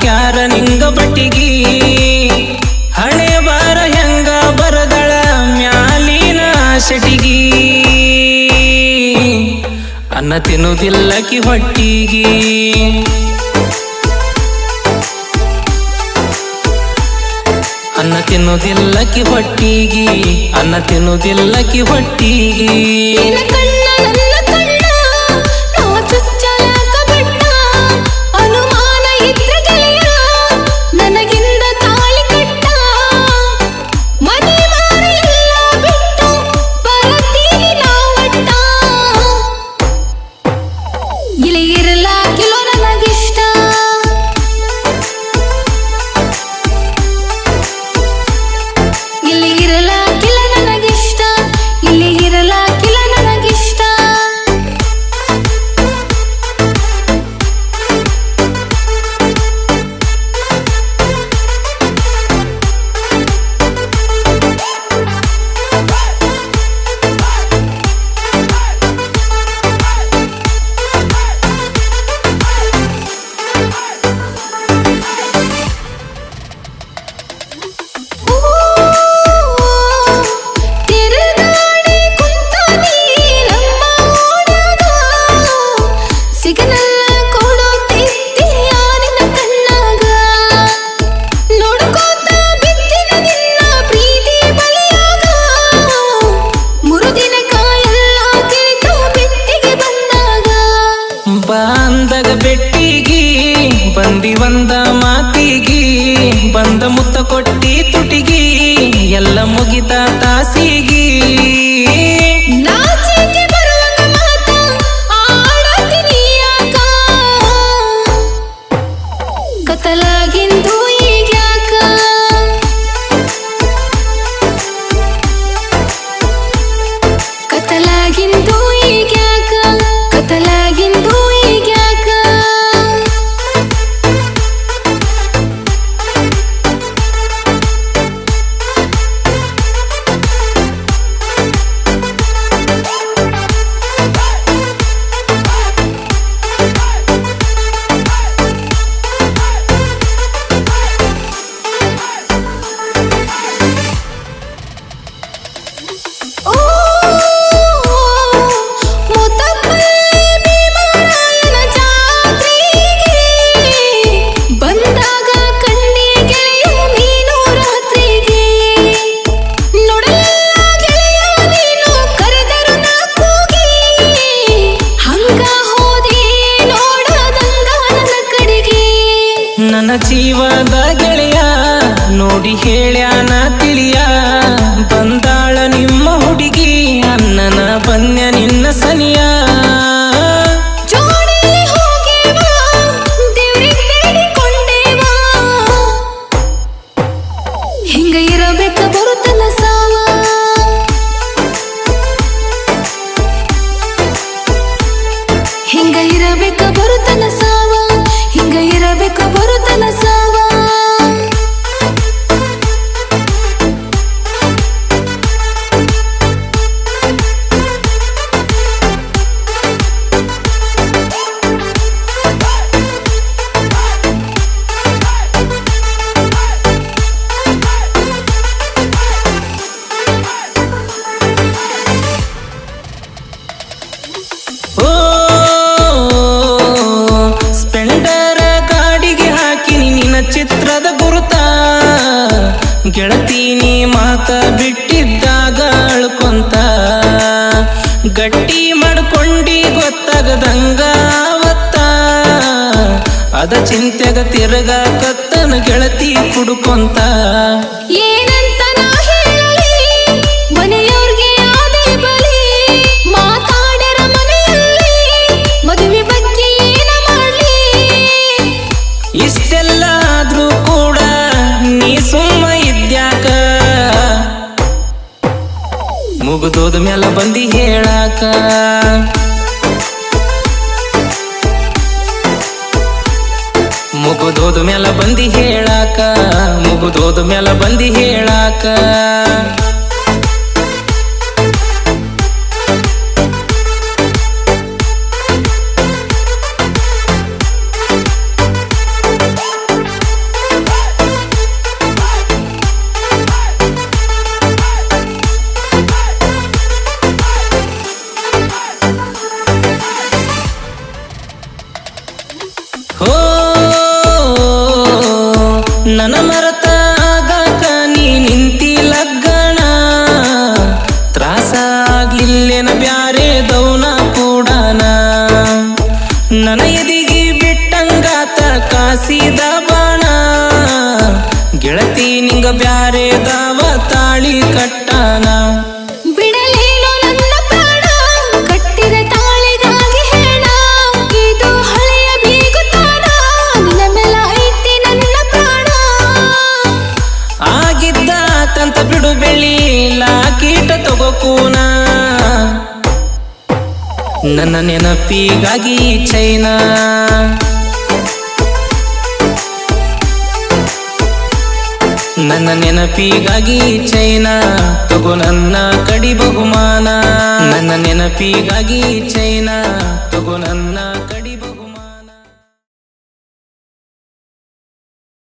ಹಾಕ್ಯಾರ ನಿಂಗ ಪಟ್ಟಿಗಿ? ಹಣೆ ಬಾರ ಹೆಂಗ ಬರದಳ ಮ್ಯಾಲಿನ ಶಟಿಗಿ ಅನ್ನ ತಿನ್ನುವುದಿಲ್ಲಕಿ ಹೊಟ್ಟಿಗಿ. ಅನ್ನ ತಿನ್ನುವುದಿಲ್ಲಕಿ ಹೊಟ್ಟಿಗಿ. ಅನ್ನ ತಿನ್ನುವುದಿಲ್ಲಕಿ ಹೊಟ್ಟಿಗಿ. ಬಂದಿ ಒಂದ ಮಾತಿಗಿ ಬಂದ ಮುತ್ತ ಕೊಟ್ಟಿ ತುಟಿಗಿ ಎಲ್ಲ ಮುಗಿತ ತಾಸಿಗಿ. ನನ್ನ ಜೀವದ ಗೆಳೆಯ ನೋಡಿ ಹೇಳ್ಯಾನ ತಿಳಿಯ. ಹುಡುಗಿ ಅನ್ನನ ಬನ್ಯ ನಿನ್ನ ಸನಿಯ. ಗೆಳತೀನಿ ಮಾತ ಬಿಟ್ಟಿದ್ದಾಗ ಅಳ್ಕೊಂತ ಗಟ್ಟಿ ಮಾಡ್ಕೊಂಡಿ ಗೊತ್ತಾಗದಂಗ ಅವತ್ತ. ಅದ ಚಿಂತೆಗ ತಿರುಗ ಕತ್ತನ ಗೆಳತಿ ಕುಡ್ಕೊಂತ. ಮುಗಿದೋದ ಮ್ಯಾಲ ಬಂದಿ ಹೇಳಾಕ. ಮುಗಿದೋದ ಮ್ಯಾಲ ಬಂದಿ ಹೇಳಾಕ. ಮುಗಿದೋದ ಮ್ಯಾಲ ಬಂದಿ ಹೇಳಾಕ. ನನ ಮರತ ಆಗಾಕ ನೀ ನಿಂತಿ ಲಗ್ಗಣ. ತ್ರಾಸ ಆಗ್ಲಿಲ್ಲೇನ ಬ್ಯಾರೆ ದೌನ ಕೂಡನ. ನನ ಎದಿಗಿ ಬಿಟ್ಟಂಗಾತ ಕಾಸಿದ ಬಾಣ. ಗೆಳತಿ ನಿಂಗ ಬ್ಯಾರೆ ಬೆಳ್ಳಿ ಲಾಕೀಟ ತಗೋಕೂನ ನನ್ನ ನೆನಪಿಗಾಗಿ ಚೈನಾ. ನನ್ನ ನೆನಪಿಗಾಗಿ ಚೈನಾ. ತಗೋ ನನ್ನ ಕಡಿ ಬಹುಮಾನ. ನನ್ನ ನೆನಪಿಗಾಗಿ ಚೈನಾ. ತಗೋ ನನ್ನ